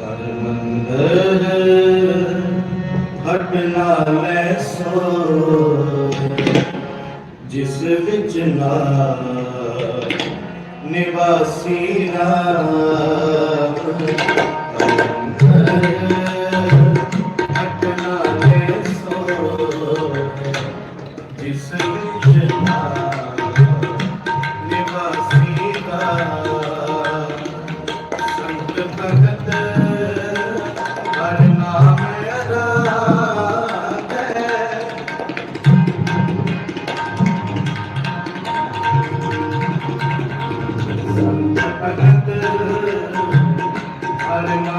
ਕਰ ਮੰਦਰ ਹਟ ਨਾ ਲੈ ਸੋ ਜਿਸ ਵਿੱਚ ਨਾ ਨਿਵਾਸੀ ਨਾ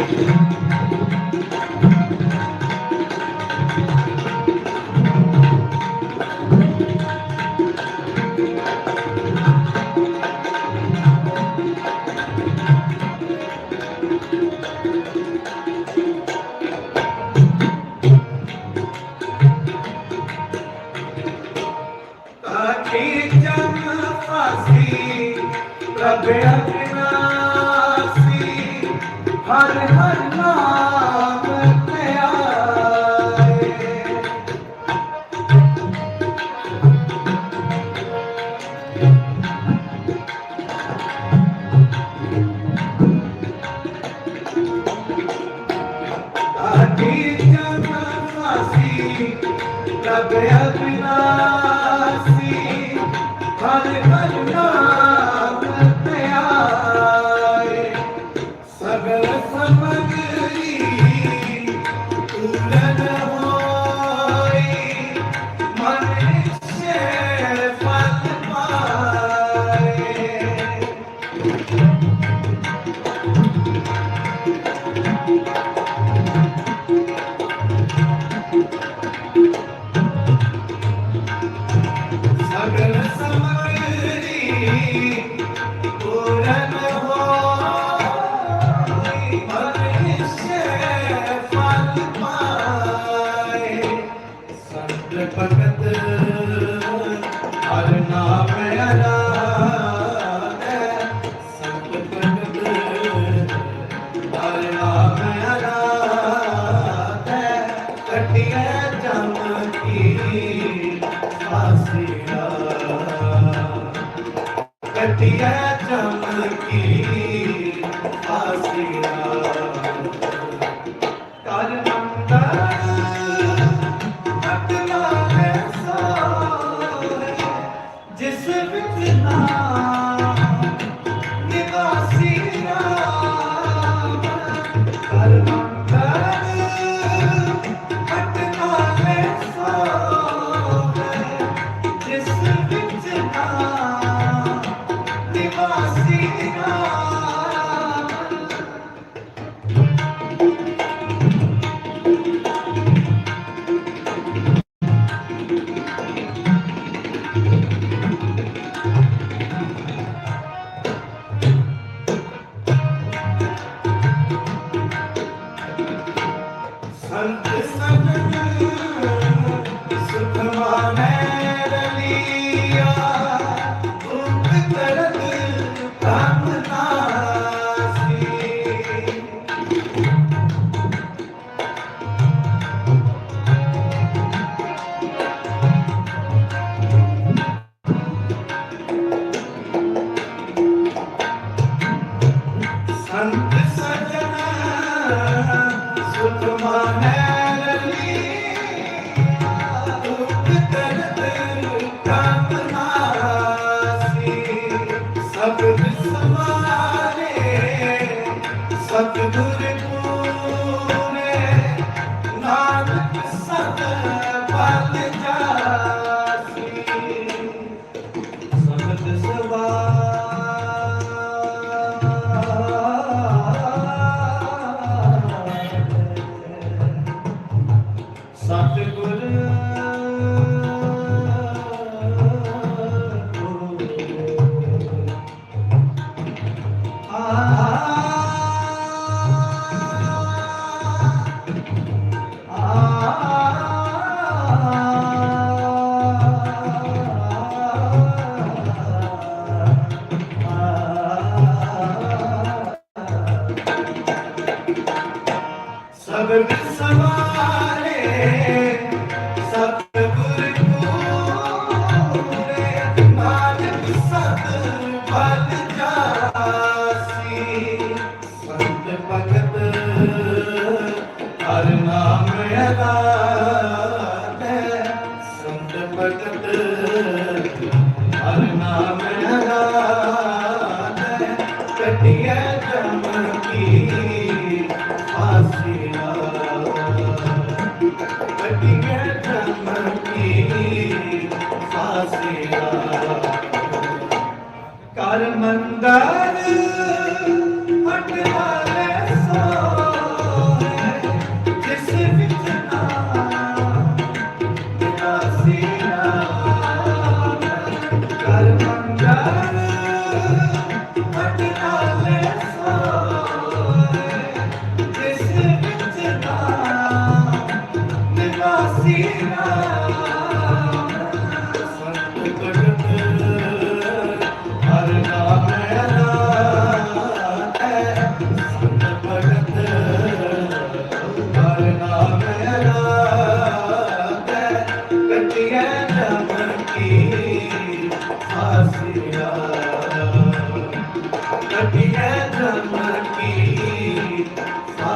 Yeah. ਹਰ ਹਰ ਨਾਮ ਧਿਆਏ ਆਖੀ ਜਨ ਫਾਸੀ ਲੱਭਿਆ ਬਿਨਾ Por चमकी Medina the ਸਤਿਗੁਰ ਪੂਰੇ ਨਾਨਕ ਸਤ ਸਵਾ ਸਤਿਗੁਰ. सवारे